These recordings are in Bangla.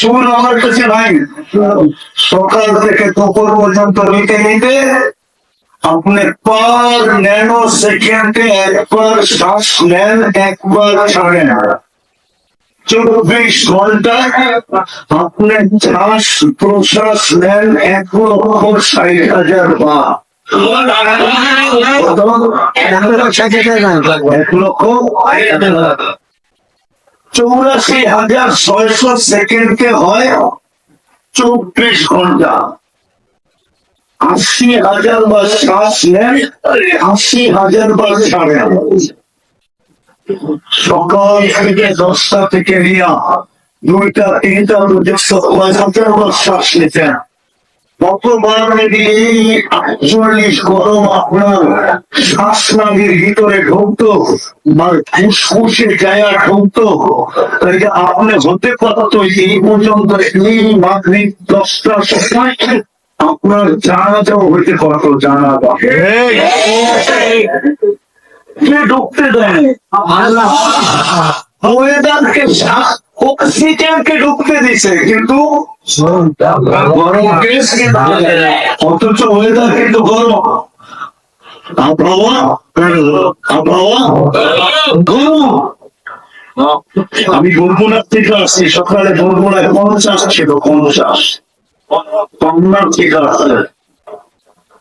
শুন আমার কাছে নাই। সকাল থেকে দুপুর পর্যন্ত নিতে নিতে আপনি পার ন্যানো সেকেন্ডে একবার শ্বাস নেন একবার ছাড়েন। চব্বিশ ঘণ্টা আপনি শ্বাস প্রশ্বাস নেন এক লক্ষ ষাট হাজার বা এক লক্ষ চৌরাশি হাজার ছয়শো সেকেন্ডকে হয় চব্বিশ ঘণ্টা আশি হাজার বার শ্বাস নেন আশি হাজার বার ছাড়েন সকাল থেকে দশটা থেকে নিয়ে দুইটা তিনটা কয়েক হাজার বার শ্বাস নিতেন আটচল্লিশ গরম আপনার ভিতরে ঢুকতো বা ফুসফুসে জায়গা ঢুকতো। তাই আপনি হতে পারতো এই পর্যন্ত এই মাগরিব দশটা সময় আপনার জানাটাও হইতে পারতো জানা কে ঢুকতে দেয়? ওয়েদারকে ঢুকতে দিছে, কিন্তু অথচ আমি বরগুনার থেকে আসছি, সকালে বরগুনায় পঞ্চাশ ছিল, পঞ্চাশ। পান্নার থেকে আসছে।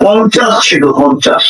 পঞ্চাশ ছিল, পঞ্চাশ।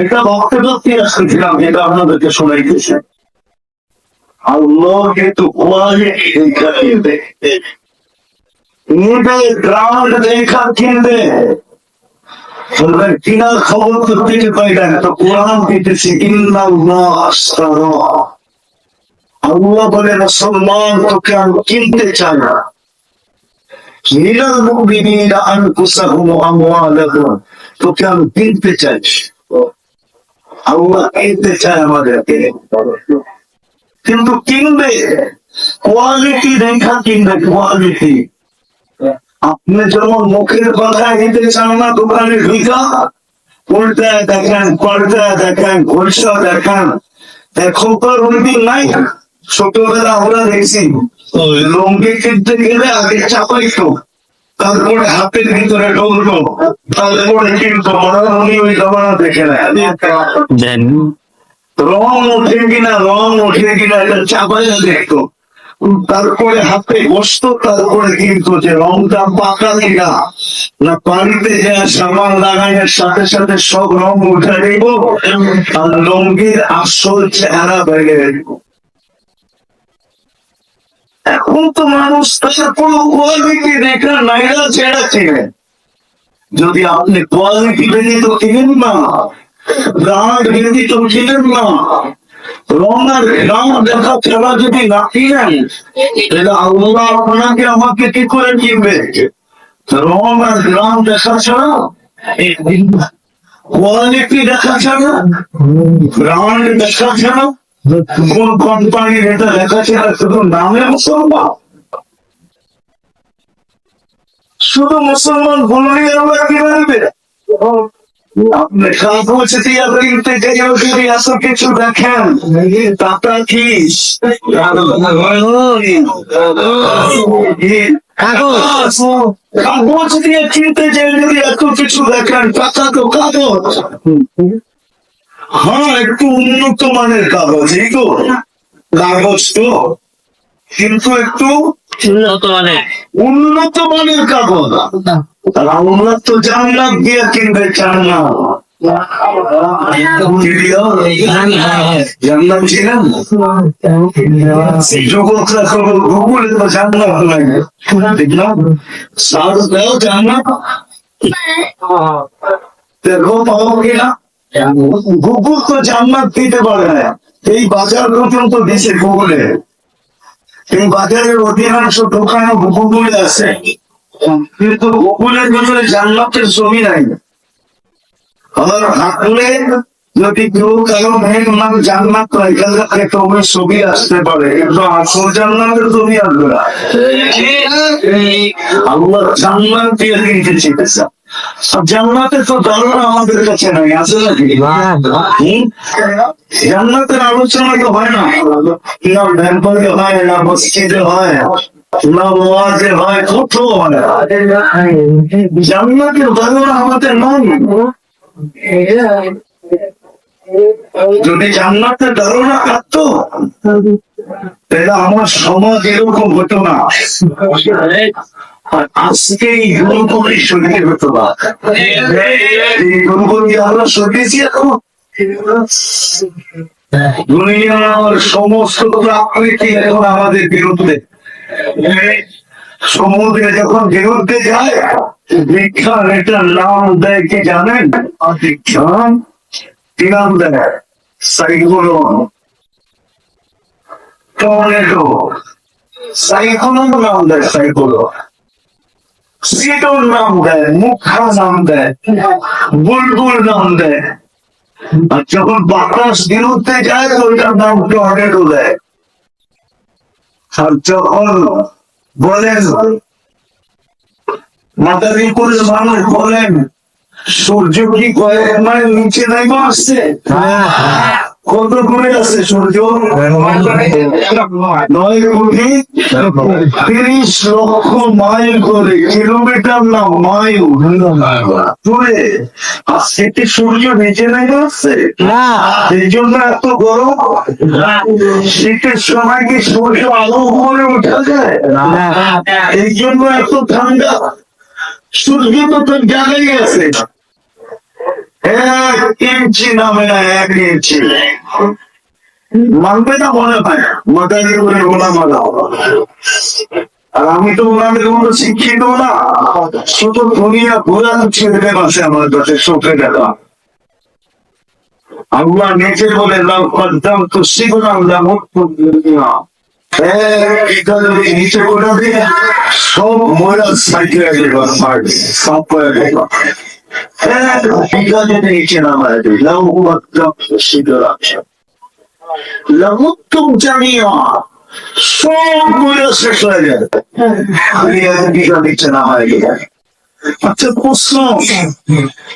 এটা বক্তব্য কি আসতেছিলাম, এটা আপনাদেরকে শোনাইতেছে। আল্লাহ কিন্তু কোয়ালিটি দেখতে নিবে গ্রাউন্ড দেখা কিনবে বলবেন কিনার খবর তো দিতে পাইলেন তো কোরআন দিতেছে ইন্নাল্লাহ আস্তারা আল্লাহ বলে মুসলমান তোকে আমি কিনতে চাই না মিনাল মুমিনিনা আনফুসাহুম ওয়া আমওয়ালাহুম তোকে আমি কিনতে চাই আল্লাহ কিনতে কিনবে কোয়ালিটি দেখা কিনবে কোয়ালিটি আপনি যেমন মুখের কথা নিতে চান না দোকানে ঢুকা উল্টায় দেখেন, পাল্টায় দেখেন, ঘোষা দেখেন এখন তো ওইদিন নাই, ছোটবেলা আমরা দেখছি, লঙ্গি কিনতে গেলে আগে চাপাইতো, তারপরে হাতের ভিতরে ঢুকলো তারপরে কিন্তু উনি ওই জমানা দেখে নেয় রং ওঠে কিনা, রং ওঠে কিনা, এটা চাপাইয়া দেখতো তারপরে হাতে বসতো, তারপরে কিন্তু যে রংটা পাকা কিনা, না পানিতে যা সাবান লাগানোর সাথে সাথে সব রং উঠে দিব আর লঙ্গির আসল চেহারা বেড়ে দিব এখন তো মানুষ তার কোনো কোয়ালিটি দেখে নাইরা ছেড়া ছিলেন যদি আপনি কোয়ালিটি দেখে তো কিনেন না। তো কিনেন না। রঙের রং দেখা ছাড়া যদি না কিনেন তাহলে আল্লাহ আপনাকে আমাকে কি করে কিনবে রং দেখা ছাড়া? কোয়ালিটি দেখা ছাড়া? ব্রান্ড দেখা ছাড়া? কোন কোম্পানির এটা দেখা ছাড়া শুধু নামে মুসলমান? শুধু মুসলমান বললেই গেলেও যদি এত কিছু দেখেন দিয়ে যদি এত কিছু দেখেন টাকা তো কাগজ হ্যাঁ একটু উন্নত মানের কাগজ এই তো কাগজ তো কিন্তু একটু উন্নত মানে উন্নত মানের কাগজ। আমরা তো জানলাম দিয়ে কিনবে চান না। জানলাম ছিলাম গুগলে তো জানলাম লাগে দেখো কিনা? গুগল তো জান্নাত দিতে পারে এই বাজার পর্যন্ত দিছে গুগলে। এই বাজারের অধিকাংশ দোকানে গুগলে আছে। কিন্তু গুগলের ভিতরে জান্নাতের ছবি নাই। আর হাঁটলে যদি কেউ কারও মেয়ের নাম জান্নাত তাহলে একটা ওই ছবি আসতে পারে। কিন্তু আসল জান্নাতের ছবি আসবে না। আল্লাহ জান্নাত দিয়ে দিতে চেয়েছে জান্নাতে তো ধারণা আমাদের কাছে নাই, আছে নাকি? জান্নাতের আলোচনা তো হয় না। না ব্যাংকে হয়, না মসজিদে হয় জান্নাতের যদি জান্নাতের ধারণা থাকতো, তাহলে আমার সমাজ এরকম হতো না। আজকে এখন দুনিয়ার সমস্ত এখন আমাদের বিরুদ্ধে? সমুদ্রে যখন বিরুদ্ধে যায় বিজ্ঞান এটার নাম দেয় কি জানেন? বিজ্ঞান নাম দেয়? সাইক্লোন নাম দেয় সাইক্লোন সিটোর নাম দেয় মুখা নাম দেয়, বুলবুল নাম দেয়। আর যখন বাতাস বিরুদ্ধে যায় ওইটার নাম টর্নেডো দেয়। আর যখন বলেন মাতারি করে মানুষ বলেন, সূর্য কি কয়েক মাইল নিচে নাই আসছে? আছে সূর্য নয় কোটি তিরিশ লক্ষ মাইল করে কিলোমিটার না মাইল। দূরে সেটি সূর্য নিচে আসছে এই জন্য এত গরম? শীতের সময় কি সূর্য আলো উপরে উঠা যায়? এই জন্য এত ঠান্ডা। সূর্য তো তোর জায়গায় আছে। এক ইঞ্চি নামে না, এক ইঞ্চি। মানবে না মনে হয়? মাথায় করে গোলা মালা আর আমি তো ওনাদের মতো শিক্ষিত না। শুধু দুনিয়া ঘোরার ছেড়ে আছে আমার কাছে চোখে দেখা আল্লাহ নিজে বলে লাভ তো শিখলাম লাভ নিচে করে দিয়ে সব ময়লা সাইকেল এবার আচ্ছা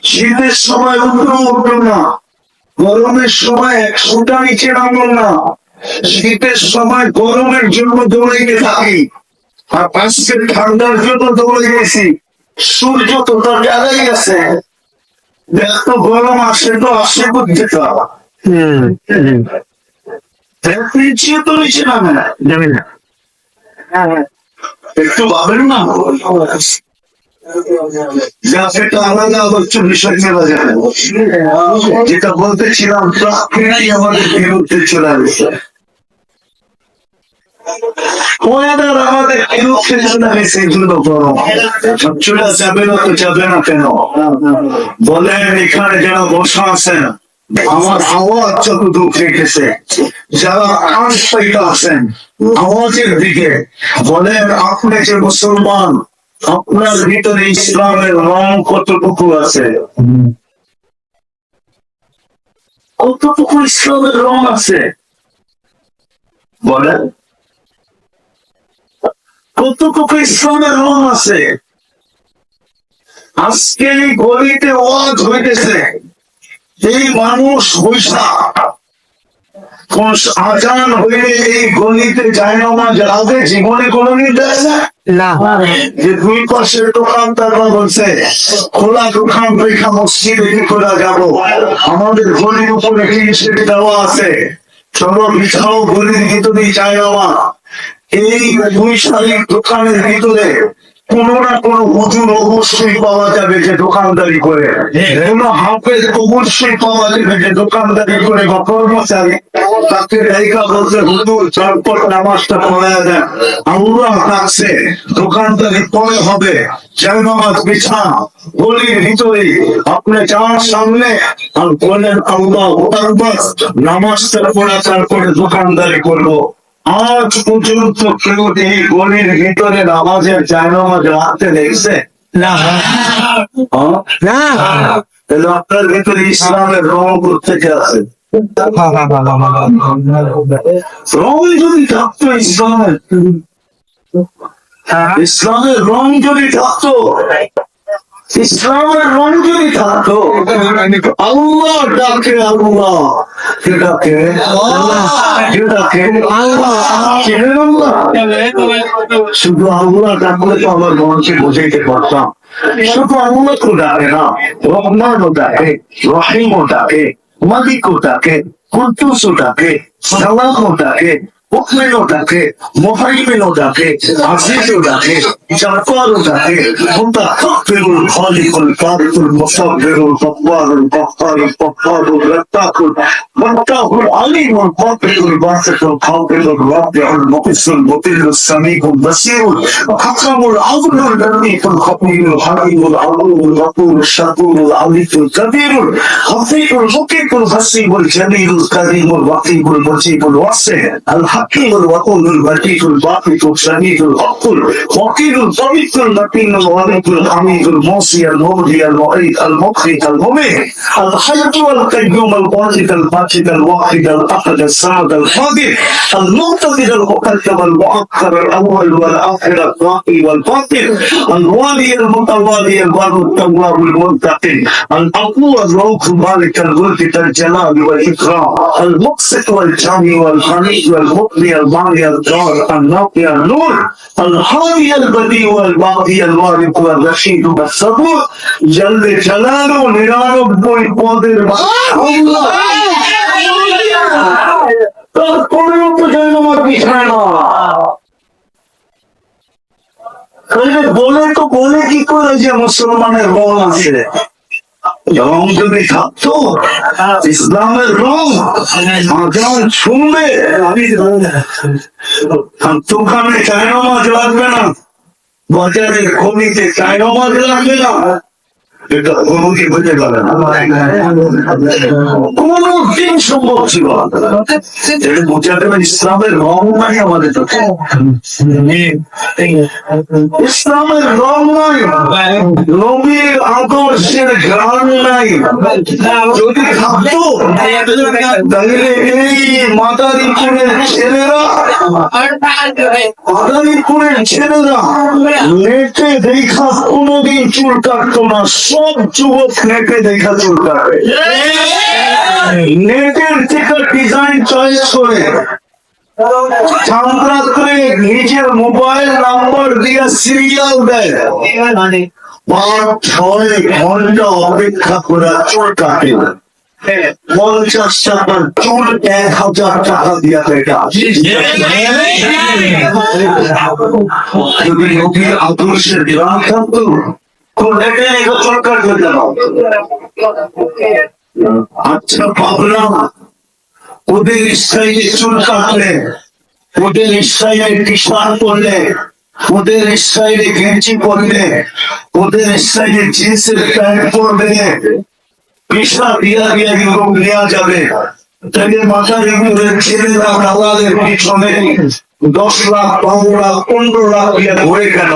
শীতের সময় উঠল উঠল না গরমের সময় একশোটা নিচে নামল না শীতের সময় গরমের জন্য দৌড়ে থাকি আর আজকে ঠান্ডার জন্য দৌড়ে গেছি। সূর্য তো তার জায়গায় গেছে। দেখ তো গরম আসে তো আসে নিচে তো। নিচে নামে না। জানি না। একটু ভাবেন না। যা সেটা আলাদা আবার চল্লিশ মেলা যাবে। যেটা বলতেছিলাম আমাদের বিরুদ্ধে চলে আসছে আমাদের এগুলো গরম চলে যাবে না তো যাবে না কেন বলেন এখানে বসা আছেন। আমার আওয়াজ যত দূর রেখেছে যারা আছেন, আওয়াজের দিকে বলেন আপনি যে মুসলমান, আপনার ভিতরে ইসলামের রং কতটুকু আছে? কতটুকু ইসলামের রং আছে? বলেন। ইসলামের রং আছে? আজকে এই গলিতে ওয়াজ হইতেছে এই মানুষ কোন আজান হইলে এই গলিতে যায় না আমার জীবনে কোনোদিন দেয় না? যে দুই পাশের দোকানদার বলছে খোলা দোকান রেখা মসজিদে করে যাব। আমাদের গলির উপরে কি সেটি দেওয়া আছে। চলো বিছাও গলির ভিতরে যায় না এই দোকানের ভিতরে না কোনো হুজুর অবশ্যই পাওয়া যাবে যে দোকানদারি করে। অবশ্যই পাওয়া যাবে যে দোকানদারি করে বা কর্মচারী। তাকে বলছে হুজুর চটপট নামাজটা পড়া দেন। আল্লাহ দোকানদারি পরে হবে। জয় নামাজ বিছা, গলির ভিতরে আপনি যাওয়ার সামনে আর বলেন, আল্লাহ নামাজটা পড়া, তারপরে দোকানদারি করব। আজ পর্যন্ত কেউ এই গলির ভিতরে নামাজের জায়নামাজ রাখতে দেখছে না। হ্যাঁ? না। তাহলে আপনার ভিতরে ইসলামের রং করতে আছে রং যদি থাকতো ইসলামের। ইসলামের রং যদি থাকতো ইসলামের রং যদি থাকতো আল্লাহ ডাকে, আল্লাহ। কে ডাকে? কে ডাকে? শুধু আল্লাহ ডাকলে তো আমার মনকে বোঝাইতে পারতাম। শুধু আল্লাহ তো ডাকে না, রহমানও ডাকে, রহিমও ডাকে, মালিকও ডাকে, কুদ্দুসও ডাকে, সালামও ডাকে মুকমিনও ডাকে মুহাইমিনও ডাকে আজিজও ডাকে জাফরও ডাকে। মুতাকাব্বিরুল খালিকুল বারিকুল মুসাব্বিরুল গফফারুল গফফারুল গফফারুল রাত্তাকুল মুত্তাহুল আলিমুল কাবিরুল বাসিতুল কাবিরুল রাবিউল মুকিসুল মুতিল্লুস সামিউল বাসিরুল হাকামুল আযমুল লাতীফুল খবীরুল হালিমুল আলিমুল গফুরুল শাকুরুল আলিফুল কবিরুল হাফিজুল মুকিতুল হাসিবুল জামিলুল কারীমুল ওয়াকিবুল মুজিবুল ওয়াসি' الحكيم الوقود البديع الباقي الشهيد الحق الوكيل الضبيط المتين الغريب الحميد الموصي المبدي المعيد المخرج المبين الحي والقيوم الواحد الباقي الواحد الاحد الصمد القادر المقتدر المقدم المؤخر الأول والاخر الباقي والباطن الوالي المتوالي البر التواب المنتقم الاقوى الروح مالك الملك الجلال والاكرام المقسط والجامع والغني والمقضي الباقي الدار النقي النور الحامي البديع والباقي الوارث والرشيد والصبور جل جلاله নিরানব্বই পদের আল্লাহ তারপরেও তো যেন আমার বিছায় না তাহলে বলে তো বলে কি করে যে মুসলমানের রং আছে রং যদি থাকতো ইসলামের রং? আজান শুনবে? দোকানে চায়না মাছ লাগবে না। বাজারে খনিতে চায়না মাছ লাগবে না। এটা কোনোদিন হতে পারে না কোনদিন সম্ভব ছিল এটা বোঝাতে হবে ইসলামের রং নাই আমাদের চোখে। ইসলামের রং নাই। নবীর আদর্শের গান নাই। যদি থাকতো তাহলে এই মাদারীপুরের ছেলেরা মাদারীপুরের ছেলেরা নেটে দেখা কোনোদিন চুল কাটতো না। সব যুবক নেটে দেখা চুল কাটবে নেটের থেকে ডিজাইন চয়েস করে নিজের মোবাইল নাম্বার দিয়ে সিরিয়াল দেয়। ছয় ঘণ্টা অপেক্ষা করে চুল কাটে। পঞ্চাশ টাকার চুল এক হাজার টাকা দিয়ে এটা যদি আদর্শের গ্রাম থাকতো তো নেটে এগো চুল কাটবে কেন আচ্ছা ভাবলাম ওদের স্টাইলে চুল কাটলে ওদের স্টাইলে টি শার্ট পরলে ওদের স্টাইলে গেঞ্জি পরলে ওদের স্টাইলে জিন্সের প্যান্ট পরবে পিসা দিয়া দিয়া কিন্তু নেওয়া যাবে তাদের মাথার এগুলোর ছেলেরা দালালের পিছনে দশ লাখ পনেরো লাখ পনেরো লাখ দিয়ে ধরে কেন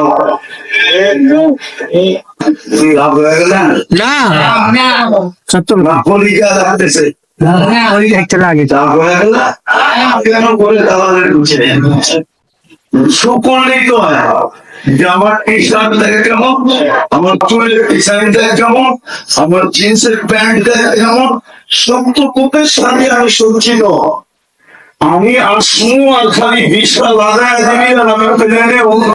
আমার জিন্সের প্যান্ট কেমন সব কোপের সাথে আমি সজ্জিত আমি আর খালি দিবি আর তো অন্য